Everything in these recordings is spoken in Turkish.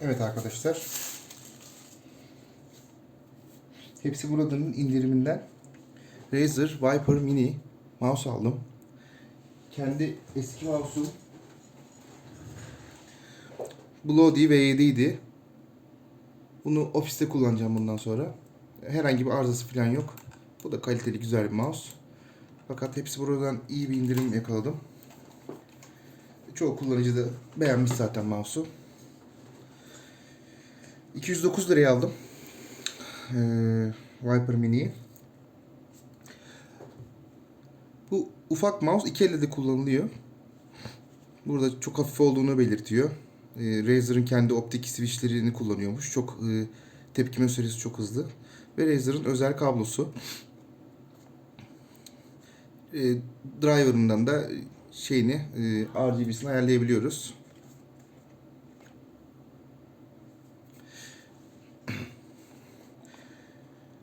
Evet arkadaşlar. Hepsi buradanın indiriminden Razer Viper Mini mouse aldım. Kendi eski mouse'um Bloody V7 idi. Bunu ofiste kullanacağım bundan sonra. Herhangi bir arızası falan yok. Bu da kaliteli güzel bir mouse. Fakat hepsi buradan iyi bir indirim yakaladım. Çoğu kullanıcı da beğenmiş zaten mouse'u. 209 liraya aldım. Ee, Viper Mini'yi. Bu ufak mouse iki elle de kullanılıyor. Burada çok hafif olduğunu belirtiyor. Ee, Razer'ın kendi optik switchlerini kullanıyormuş. Çok e, tepkime süresi çok hızlı. Ve Razer'ın özel kablosu. E, driver'ından da şeyini e, RGB'sini ayarlayabiliyoruz.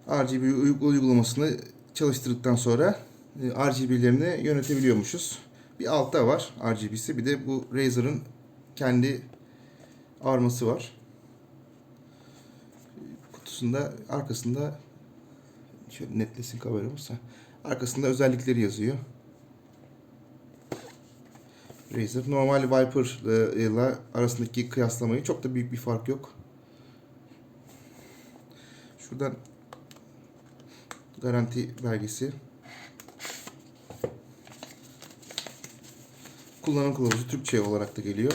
RGB uy- uygulamasını çalıştırdıktan sonra e, RGB'lerini yönetebiliyormuşuz. Bir altta var RGB'si bir de bu Razer'ın kendi arması var. Kutusunda arkasında şöyle netlesin kameramız. ha. Arkasında özellikleri yazıyor. Razer normal Viper ile arasındaki kıyaslamayı çok da büyük bir fark yok. Şuradan garanti belgesi. Kullanım kılavuzu Türkçe olarak da geliyor.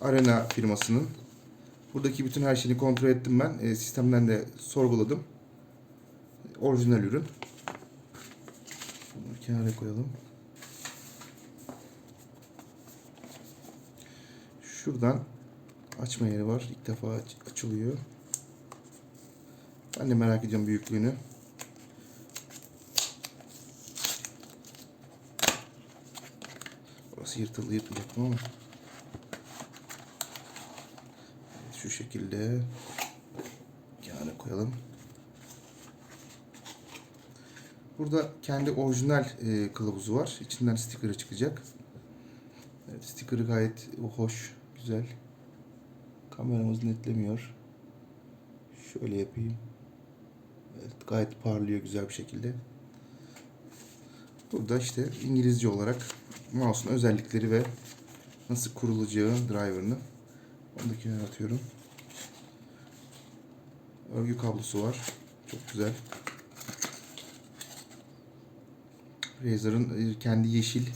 Arena firmasının. Buradaki bütün her şeyini kontrol ettim ben. E, sistemden de sorguladım. Orijinal ürün. Bunları kenara koyalım. Şuradan açma yeri var. İlk defa aç- açılıyor. Ben de merak ediyorum büyüklüğünü. Burası yırtıldı yırtılacaktım ama. Şu şekilde kenara koyalım. Burada kendi orijinal e, kılavuzu var. İçinden sticker'ı çıkacak. Evet, sticker'ı gayet hoş, güzel. Kameramız netlemiyor. Şöyle yapayım. Evet, gayet parlıyor güzel bir şekilde. Burada işte İngilizce olarak mouse'un özellikleri ve nasıl kurulacağı driver'ını onu da atıyorum. Örgü kablosu var. Çok güzel. Razer'ın e, kendi yeşil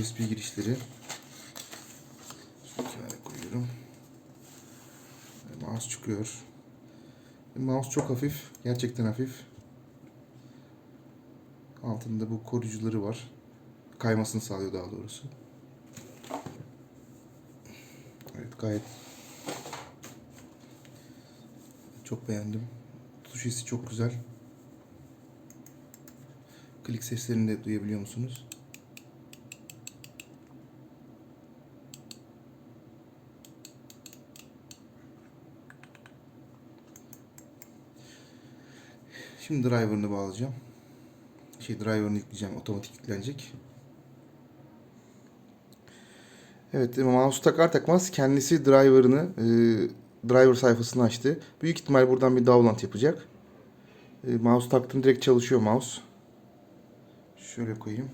USB girişleri. Şunu koyuyorum. Mouse çıkıyor. Mouse çok hafif. Gerçekten hafif. Altında bu koruyucuları var. Kaymasını sağlıyor daha doğrusu. Evet gayet çok beğendim. Tutuş hissi çok güzel. Klik seslerini de duyabiliyor musunuz? Şimdi driver'ını bağlayacağım. Şey driver'ını yükleyeceğim. Otomatik yüklenecek. Evet mouse takar takmaz kendisi driver'ını e, driver sayfasını açtı. Büyük ihtimal buradan bir download yapacak. E, mouse taktım direkt çalışıyor mouse. Şöyle koyayım.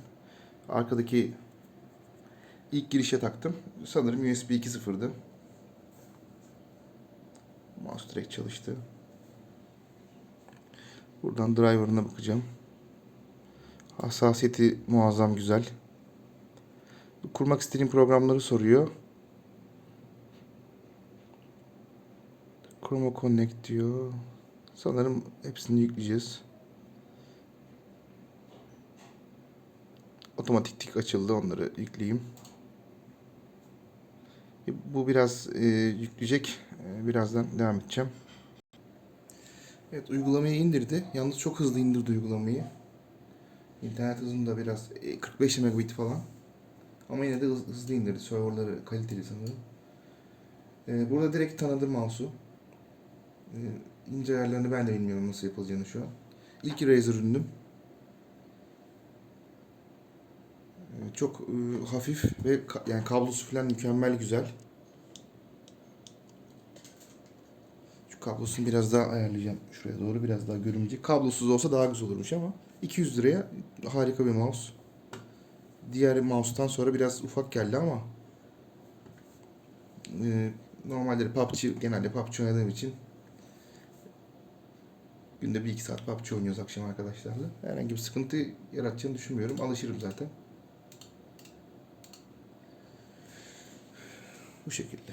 Arkadaki ilk girişe taktım. Sanırım USB 2.0'dı. Mouse direkt çalıştı. Buradan driver'ına bakacağım. Hassasiyeti muazzam güzel. Kurmak istediğim programları soruyor. Chroma Connect diyor. Sanırım hepsini yükleyeceğiz. Otomatik tik açıldı. Onları yükleyeyim. E, Bu biraz e, yükleyecek. E, birazdan devam edeceğim. Evet uygulamayı indirdi. Yalnız çok hızlı indirdi uygulamayı. İnternet hızım da biraz e, 45 megabit falan. Ama yine de hız- hızlı indirdi. Serverları kaliteli sanırım. E, burada direkt tanıdım mouse'u. E, ince ayarlarını ben de bilmiyorum nasıl yapılacağını şu an. İlk Razer ürünüm. Ee, Çok e, hafif ve ka- yani kablosu falan mükemmel güzel. Şu kablosunu biraz daha ayarlayacağım şuraya doğru biraz daha görünecek. Kablosuz olsa daha güzel olurmuş ama 200 liraya harika bir mouse. Diğer mouse'tan sonra biraz ufak geldi ama e, normalde PUBG genelde PUBG oynadığım için günde 1-2 saat PUBG oynuyoruz akşam arkadaşlarla. Herhangi bir sıkıntı yaratacağını düşünmüyorum. Alışırım zaten. Bu şekilde.